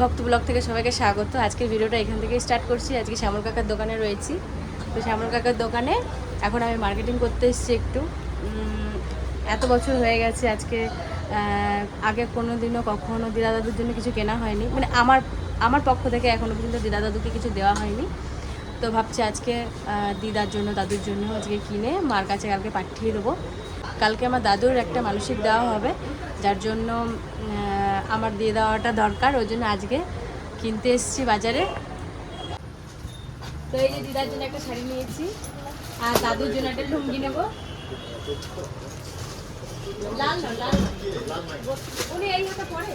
ভক্ত ব্লগ থেকে সবাইকে স্বাগত। আজকের ভিডিওটা এখান থেকে স্টার্ট করছি। আজকে শ্যামল কাকার দোকানে রয়েছি। তো শ্যামল কাকার দোকানে এখন আমি মার্কেটিং করতে এসেছি একটু। এত বছর হয়ে গেছে আজকে আগে কোনো দিনও কখনও দিদা দাদুর জন্য কিছু কেনা হয়নি। মানে আমার আমার পক্ষ থেকে এখনও পর্যন্ত দিদা দাদুকে কিছু দেওয়া হয়নি। তো ভাবছি আজকে দিদার জন্য, দাদুর জন্য আজকে কিনে মার কাছে কালকে পাঠিয়ে দেবো। কালকে আমার দাদুর একটা মানসিক দেওয়া হবে, যার জন্য আমার দিয়ে দেওয়াটা দরকার ওই জন্য আজকে কিনতে এসেছি বাজারে। তো এই যে দিদার জন্য একটা শাড়ি নিয়েছি আর দাদুর জন্য একটা লুঙ্গি নেব। লাল লাল উনি এই হাতে পরে।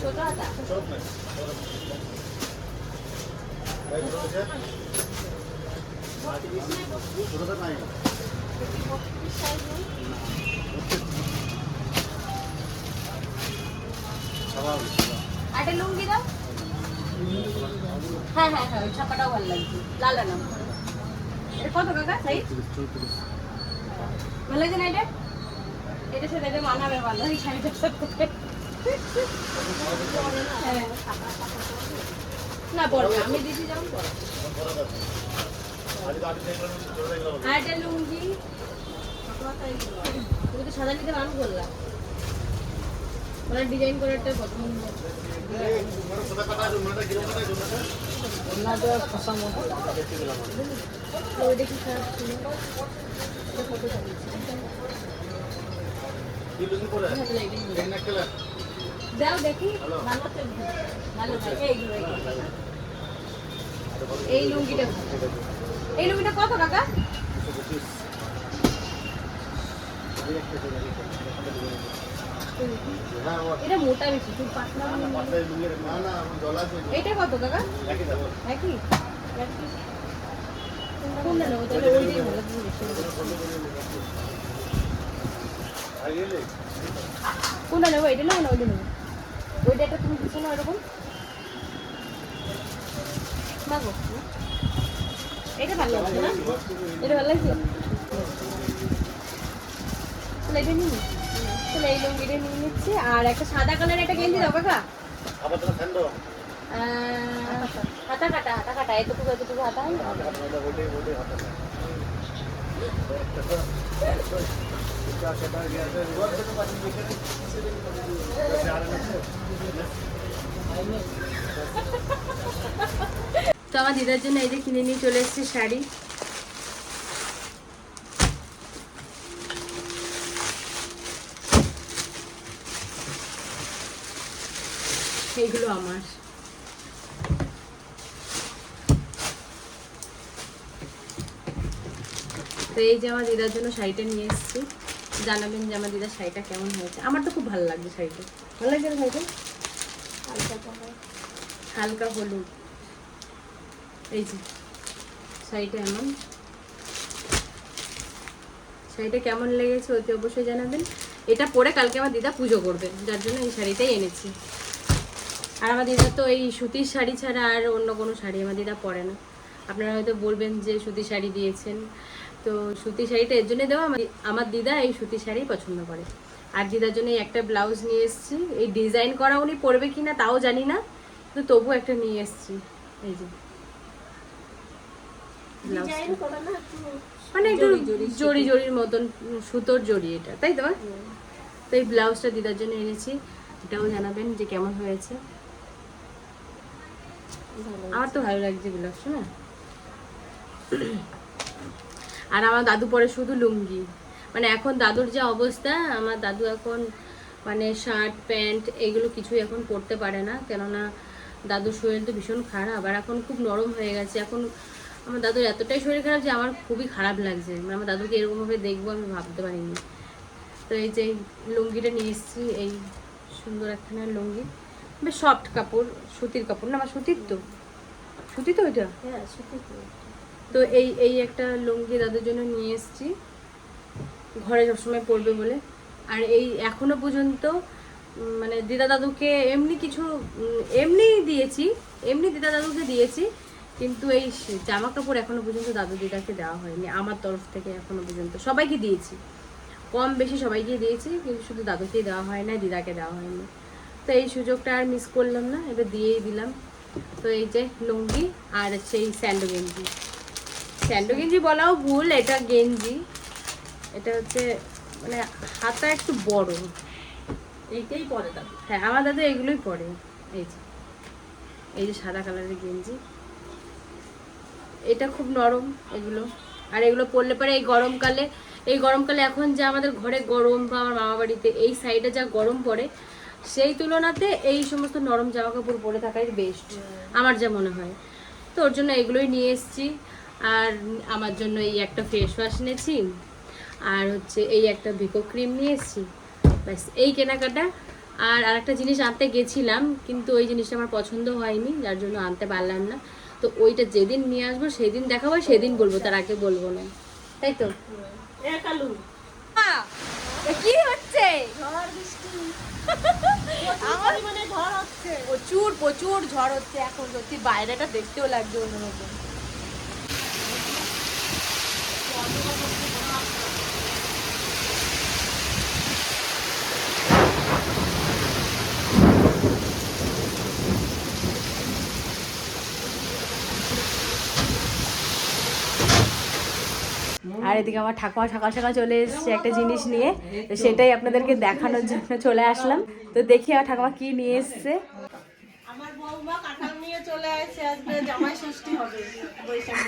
ছোট হাতা। আর একটা লুঙ্গি দাও। হ্যাঁ হ্যাঁ হ্যাঁ ওই ছাপাটাও ভালো লাগছে। লাল না এটা কত কাকা সাই ভালো লাগছে না এটা? এটা সাথে এটা মানাবে ভালো এই শাড়িটার সাথে। না না, আমি দিদি আর একটা লুঙ্গি। তুমি তো সাদা নিতে নাম করলাম ডিজাইন করে একটা পছন্দ দাও দেখি ভালো ভালো। এই লুঙ্গিটা। এই লুঙ্গিটা কত কাকা এটা মোটা বেশি, খুব পাতলা। এটা কত কাকা? একই? কোনটা নেব তাহলে ওইটাই ভালো। কোনটা নেব এটা নেব না, ওইটা নেব ওইটা একটা তুমি দিচ্ছ না ওরকম মাগো। এটা ভালো লাগছে না? এটা ভালো লাগছে? এই লুঙ্গিটা নিয়ে নিচ্ছি। আর একটা সাদা কালার একটা গেঞ্জি দাও কাকা। হাতা কাটা হাতা কাটা এতটুকু এতটুকু হাতা তো আমার দিদার জন্য এই যে কিনে নিয়ে চলে এসেছে শাড়ি। এইগুলো আমার। তো এই যে আমার দিদার জন্য শাড়িটা নিয়ে এসেছি। জানাবেন যে আমার দিদার শাড়িটা কেমন হয়েছে। আমার তো খুব ভালো লাগছে শাড়িটা। ভালো লাগছে না শাড়িটা? হালকা হলুদ। এই যে শাড়িটা এমন শাড়িটা কেমন লেগেছে অতি অবশ্যই জানাবেন। এটা পরে কালকে আমার দিদা পুজো করবেন যার জন্য এই শাড়িটাই এনেছি। আর আমার দিদা তো এই সুতির শাড়ি ছাড়া আর অন্য কোনো শাড়ি আমার দিদা পরে না। আপনারা হয়তো বলবেন যে সুতির শাড়ি দিয়েছেন। তো সুতির শাড়িটা এর জন্য দেওয়া আমার- দিদা এই সুতির শাড়ি পছন্দ করে। আর দিদার জন্য একটা ব্লাউজ নিয়ে এসেছি। এই ডিজাইন করা উনি পরবে কিনা তাও জানি না কিন্তু তবু একটা নিয়ে এসেছি। এই যে। মানে একটু জড়ি জড়ির মতন সুতোর জড়ি এটা তাই তো? তো এই ব্লাউজটা দিদার জন্য এনেছি। এটাও জানাবেন যে কেমন হয়েছে। আমার তো ভালো লাগছে ব্লাউজটা না আর আমার দাদু পরে শুধু লুঙ্গি। মানে এখন দাদুর যা অবস্থা, আমার দাদু এখন মানে শার্ট, প্যান্ট, এগুলো কিছুই এখন পরতে পারে না। কেননা দাদুর শরীর তো ভীষণ খারাপ, আর এখন খুব নরম হয়ে গেছে। এখন আমার দাদুর এতটাই শরীর খারাপ যে আমার খুবই খারাপ লাগছে। মানে আমার দাদুকে এরকমভাবে দেখব আমি ভাবতে পারিনি। তো এই যে লুঙ্গিটা নিয়ে এসেছি, এই সুন্দর একখানা লুঙ্গি। বেশ সফট কাপড় সুতির কাপড়। না আমার সুতির তো। সুতি তো ওইটা? হ্যাঁ সুতি তো। এই এই একটা লুঙ্গি দাদুর জন্য নিয়ে এসেছি। ঘরে সবসময় পরবে বলে। আর এই এখনও পর্যন্ত মানে দিদা দাদুকে এমনি কিছু এমনি দিয়েছি এমনি দিদা দাদুকে দিয়েছি। কিন্তু এই জামা কাপড় এখনও পর্যন্ত দাদু দিদাকে দেওয়া হয়নি। আমার তরফ থেকে এখনও পর্যন্ত সবাইকে দিয়েছি। কম বেশি সবাইকে দিয়েছি কিন্তু শুধু দাদুকেই দেওয়া হয় না দিদাকে দেওয়া হয়নি। তো এই সুযোগটা আর মিস করলাম না এবার দিয়েই দিলাম। তো এই যে লুঙ্গি আর হচ্ছে এই স্যান্ডো গেঞ্জি। স্যান্ডো গেঞ্জি বলাও ভুল এটা গেঞ্জি। এটা হচ্ছে মানে হাতা একটু বড়। এইটাই পরে দাম হ্যাঁ আমার দাদা এগুলোই পরে। এই যে এই যে সাদা কালারের গেঞ্জি। এটা খুব নরম এগুলো। আর এগুলো পরলে পরে এই গরমকালে এই গরমকালে এখন যা আমাদের ঘরে গরম বা আমার মামা বাড়িতে এই সাইডে যা গরম পড়ে সেই তুলনাতে এই সমস্ত নরম জামা কাপড় পরে থাকাই বেস্ট আমার যা মনে হয়। তো ওর জন্য এগুলোই নিয়ে এসেছি। আর আমার জন্য এই একটা ফেস ওয়াশ নিয়েছি আর হচ্ছে এই একটা ভিকো ক্রিম নিয়ে এসেছি। ব্যাস এই কেনাকাটা। আর আরেকটা জিনিস আনতে গেছিলাম কিন্তু ওই জিনিসটা আমার পছন্দ হয়নি যার জন্য আনতে পারলাম না। তো ওইটা যেদিন নিয়ে আসব সেদিন দেখাবো সেদিন বলব তার আগে বলব না। তাই তো? কি হচ্ছে? প্রচুর প্রচুর ঝড় হচ্ছে এখন। সত্যি বাইরেটা দেখতেও লাগছে অন্যরকম। আর এদিকে আমার ঠাকুমা সকাল সকাল চলে এসেছে একটা জিনিস নিয়ে। তো সেটাই আপনাদেরকে দেখানোর জন্য চলে আসলাম। তো দেখি আর ঠাকুমা কি নিয়ে এসছে। আমার বৌমা কাঁঠাল নিয়ে চলে আসছে আজকে জামাই ষষ্ঠী হবে বৈশাখ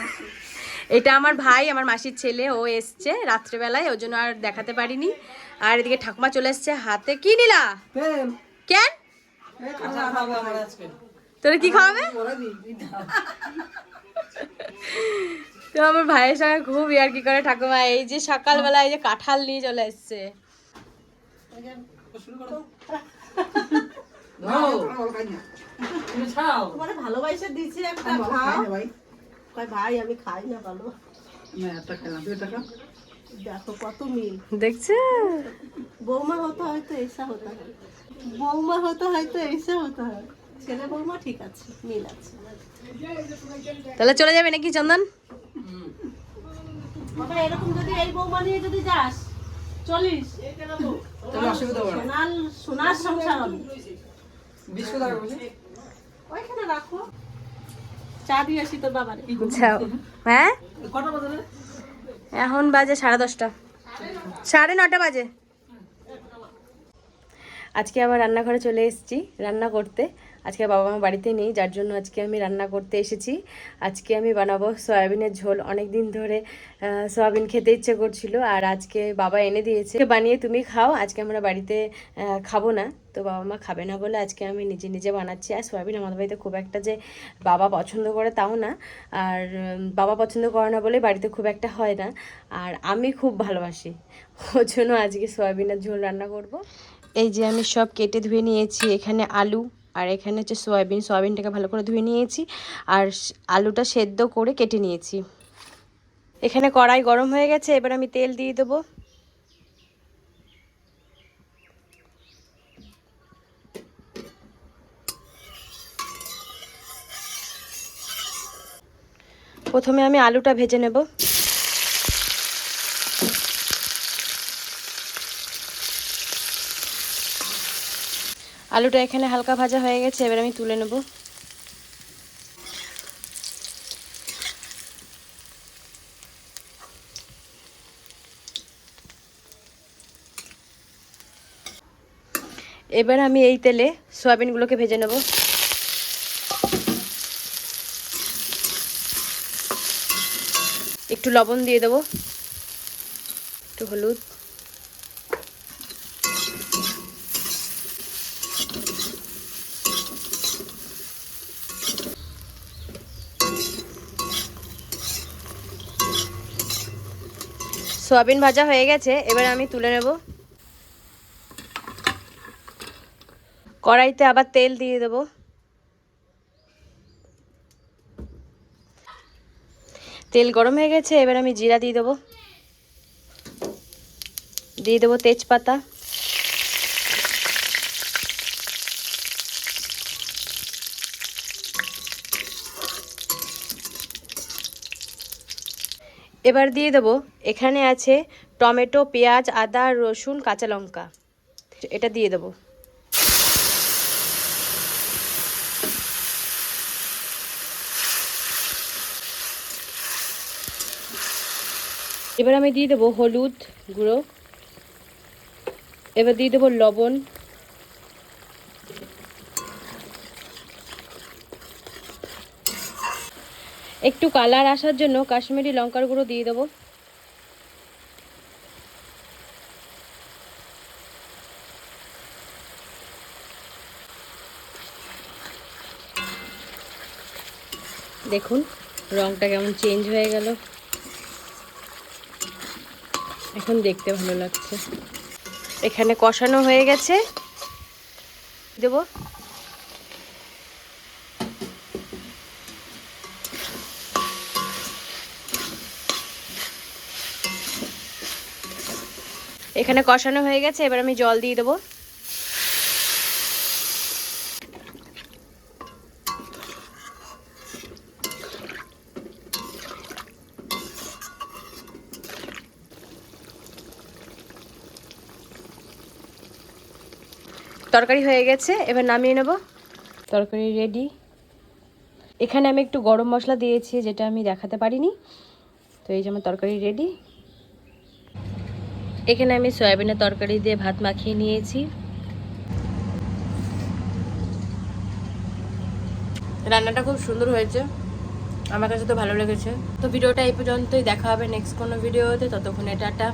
এটা আমার ভাই আমার মাসির ছেলে ও এসছে রাত্রেবেলায় ওই জন্য আর দেখাতে পারিনি। আর এদিকে ঠাকুমা চলে এসছে হাতে। কি নিলা? কেন? তোরা কি খাওয়াবে? তো আমার ভাইয়ের সঙ্গে খুব ইয়ার্কি করে ঠাকুমা এই যে সকালবেলা এই যে কাঁঠাল নিয়ে চলে এসছে। একটা ভাই। আমি খাই না কত মিল। দেখছে? হতো হয়তো হতো হতো হয়তো হতো বৌমা ঠিক আছে মিল আছে। তাহলে চলে যাবে নাকি চন্দন? বাবা এরকম যদি এই বউ মানিয়ে যদি যাস চলিস। সোনার সোনার সংসার হবে। ওইখানে রাখো। চা দিয়ে আসি তোর বাবারে। যাও হ্যাঁ? এখন বাজে সাড়ে দশটা। সাড়ে নটা বাজে। আজকে আবার রান্নাঘরে চলে এসেছি রান্না করতে। আজকে বাবা মা বাড়িতে নেই, যার জন্য আজকে আমি রান্না করতে এসেছি। আজকে আমি বানাবো সয়াবিনের ঝোল। অনেক দিন ধরে সয়াবিন খেতে ইচ্ছে করছিল আর আজকে বাবা এনে দিয়েছে। বানিয়ে তুমি খাও, আজকে আমরা বাড়িতে খাব না। তো বাবা মা খাবে না বলে আজকে আমি নিজে নিজে বানাচ্ছি। আর সয়াবিন আমাদের বাড়িতে খুব একটা যে বাবা পছন্দ করে তাও না। আর বাবা পছন্দ করে না বলে বাড়িতে খুব একটা হয় না। আর আমি খুব ভালোবাসি। ওর জন্য আজকে সয়াবিনের ঝোল রান্না করব। এই যে আমি সব কেটে ধুয়ে নিয়েছি, এখানে আলু আর এখানে হচ্ছে সয়াবিন। সয়াবিনটাকে ভালো করে ধুয়ে নিয়েছি আর আলুটা সেদ্ধ করে কেটে নিয়েছি। এখানে কড়াই গরম হয়ে গেছে, এবার আমি তেল দিয়ে দেবো। প্রথমে আমি আলুটা ভেজে নেব। আলুটা এখানে হালকা ভাজা হয়ে গেছে, এবার আমি তুলে নেব। এবার আমি এই তেলে সয়াবিনগুলোকে ভেজে নেব। একটু লবণ দিয়ে দেবো। একটু হলুদ। সয়াবিন ভাজা হয়ে গেছে, এবার আমি তুলে নেব। কড়াইতে আবার তেল দিয়ে দেব। তেল গরম হয়ে গেছে, এবার আমি জিরা দিয়ে দেবো। দিয়ে দেবো তেজপাতা। এবার দিয়ে দেবো। এখানে আছে টমেটো, পেঁয়াজ, আদা, রসুন, কাঁচা লঙ্কা। এটা দিয়ে দেবো। এবার আমি দিয়ে দেবো হলুদ গুঁড়ো। এবার দিয়ে দেবো লবণ। একটু কালার আসার জন্য কাশ্মীরি লঙ্কার গুঁড়ো দিয়ে দেবো। দেখুন, রংটা কেমন চেঞ্জ হয়ে গেল। এখন দেখতে ভালো লাগছে। এখানে কষানো হয়ে গেছে। দেবো। এখানে কষানো হয়ে গেছে, এবার আমি জল দিয়ে দেবো। তরকারি হয়ে গেছে, এবার নামিয়ে নেব। তরকারি রেডি এখানে আমি একটু গরম মশলা দিয়েছি, যেটা আমি দেখাতে পারিনি। তো এই যে আমার তরকারি রেডি এখানে আমি সয়াবিনের তরকারি দিয়ে ভাত মাখিয়ে নিয়েছি। রান্নাটা খুব সুন্দর হয়েছে। আমার কাছে তো ভালো লেগেছে। তো ভিডিওটা এই পর্যন্তই। দেখা হবে নেক্সট কোনো ভিডিওতে ততক্ষণে টাটা।